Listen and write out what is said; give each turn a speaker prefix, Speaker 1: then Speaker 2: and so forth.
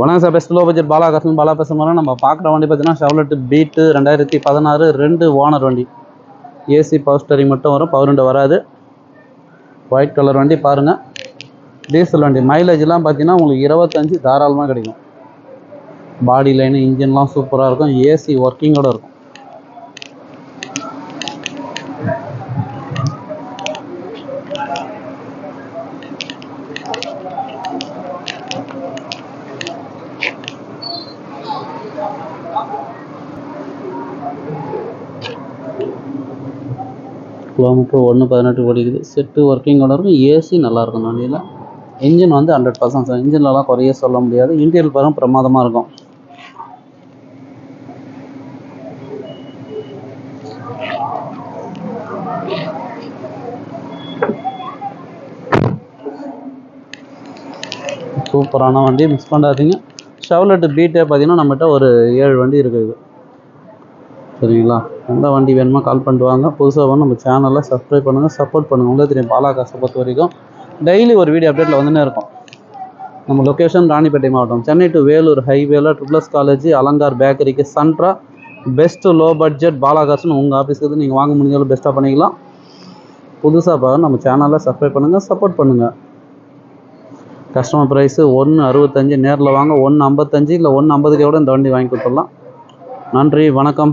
Speaker 1: வணக்கம் sir. Best low budget Bala கஸ்டன் Bala பேசுகிறோம் நம்ம பார்க்குற வண்டி பார்த்தீங்கன்னா ஷெவலெட் பீட்டு ரெண்டாயிரத்தி பதினாறு ரெண்டு ஓனர் வண்டி. ஏசி பவர் ஸ்டரிங் மட்டும் வரும். பவர் ரெண்டு வராது. ஒயிட் கலர் வண்டி பாருங்கள் டீசல் வண்டி. மைலேஜ்லாம் பார்த்தீங்கன்னா உங்களுக்கு இருபத்தஞ்சி தாராளமாக கிடைக்கும். பாடி லைனு இன்ஜின்லாம் சூப்பராக இருக்கும். ஏசி ஒர்க்கிங்கோட இருக்கும். கிலோமீட்டர் ஒன்று பதினெட்டு ஓடிக்குது. செட்டு ஒர்க்கிங்கோட இருக்கும் ஏசி நல்லாயிருக்கும் வண்டியில். இன்ஜின் வந்து ஹண்ட்ரட் பர்சன்ட் சார் இன்ஜின்லலாம் குறைய சொல்ல முடியாது. இன்டீரியல் பாருங்கள் பிரமாதமாக இருக்கும். சூப்பரான வண்டி. மிஸ் பண்ணாதீங்க. ஷெவலெட் பீட்டே பார்த்தீங்கன்னா நம்மகிட்ட ஒரு ஏழு வண்டி இருக்குது. சரிங்களா? எந்த வண்டி வேணுமோ கால் பண்ணிட்டு வாங்க. புதுசாக வந்து நம்ம சேனலை சப்ஸ்கிரைப் பண்ணுங்கள் சப்போர்ட் பண்ணுங்கள் உங்களுக்கு தெரியும் பாலா காசை பொறுத்த வரைக்கும் டெய்லி ஒரு வீடியோ அப்டேட்டில் வந்துனே இருக்கும். நம்ம லொக்கேஷன் ராணிப்பேட்டை மாவட்டம். சென்னை டு வேலூர் ஹைவேல ட்ரிப்ளஸ் காலேஜ் அலங்கார் பேக்கரிக்கு சன்ட்ரா பெஸ்ட்டு லோ பட்ஜெட் பாலாகாசுன்னு உங்கள் ஆஃபீஸ்க்கு நீங்கள் வாங்க முடிஞ்சாலும் பெஸ்ட்டாக பண்ணிக்கலாம். புதுசாக பார்க்க நம்ம சேனலை சப்ஸ்கிரைப் பண்ணுங்கள் சப்போர்ட் பண்ணுங்கள் கஸ்டமர் ப்ரைஸு ஒன்று அறுபத்தஞ்சு நேரில் வாங்க ஒன்று ஐம்பத்தஞ்சு இல்லை ஒன்று ஐம்பதுக்கே கூட இந்த வண்டி வாங்கி கொடுத்துடலாம். நன்றி வணக்கம்.